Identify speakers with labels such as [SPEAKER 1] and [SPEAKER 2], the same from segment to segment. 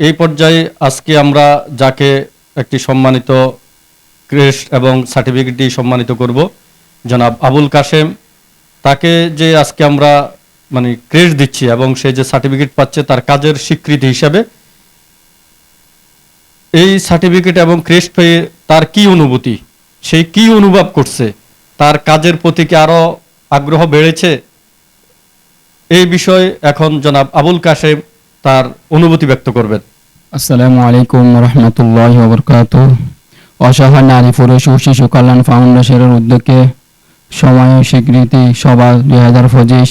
[SPEAKER 1] এই পর্যায়ে আজকে আমরা যাকে একটি সম্মানিত ক্রেস্ট এবং সার্টিফিকেটটি সম্মানিত করব, জনাব আবুল কাশেম। তাকে যে আজকে আমরা মানে ক্রেস্ট দিচ্ছি এবং সে যে সার্টিফিকেট পাচ্ছে তার কাজের স্বীকৃতি হিসাবে, এই সার্টিফিকেট এবং ক্রেস্ট পেয়ে তার কি অনুভূতি? সেই কি অনুভব করছে? তার কাজের প্রতি কি আরও আগ্রহ বেড়েছে? এই বিষয়ে এখন জনাব আবুল কাশেম তার অনুভূতি ব্যক্ত করবেন।
[SPEAKER 2] আসসালামু আলাইকুম রহমতুল্লাহ বরকাত অসহায় নারী, পুরুষ ও শিশু কল্যাণ ফাউন্ডেশনের উদ্যোগে সময় স্বীকৃতি সভা দুই হাজার পঁচিশ।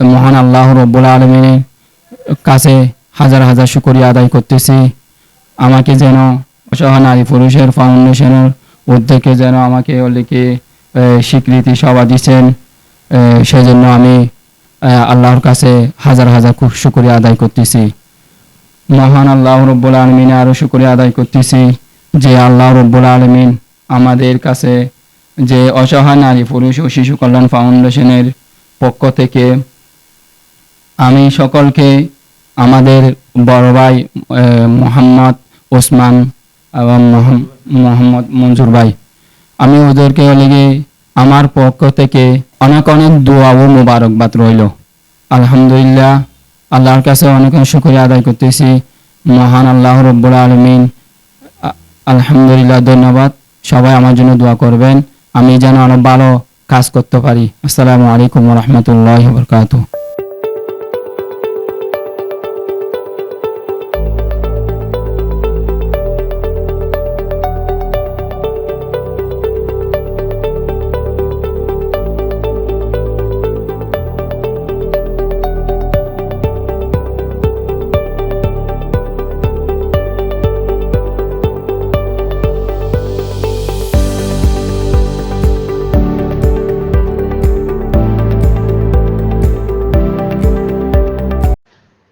[SPEAKER 2] মহান আল্লাহ রব্বুল আলমিনের কাছে হাজার হাজার শুকরিয়া আদায় করতেছি। আমাকে যেন অসহায় নারী, পুরুষের ফাউন্ডেশনের উদ্যোগে যেন আমাকে অলিকে স্বীকৃতি সভা দিচ্ছেন। সেজন্য আমি আল্লাহর কাছে হাজার হাজার শুকরিয়া আদায় করতেছি। মহান আল্লাহ রব্বুল আলমিন আরও শুক্রিয়া আদায় করতেছি যে আল্লাহ রব্বুল আলমিন আমাদের কাছে যে অসহায় নারী, পুরুষ ও শিশু কল্যাণ ফাউন্ডেশনের পক্ষ থেকে আমি সকলকে আমাদের বড় ভাই মোহাম্মদ ওসমান এবং মোহাম্মদ মঞ্জুর ভাই। আমি ওদেরকে লেগে আমার পক্ষ থেকে অনেক অনেক দোয়া ও মোবারকবাদ রইল। আলহামদুলিল্লাহ, আল্লাহর কাছে অনেক শুক্রিয়া আদায় করতেছি। মহান আল্লাহ রব্বুল আলমিন আলহামদুলিল্লাহ, ধন্যবাদ। সবাই আমার জন্য দোয়া করবেন। আমি যেন অনেক ভালো কাজ করতে পারি। আসসালামু আলাইকুম রহমতুল্লাহ বরকাত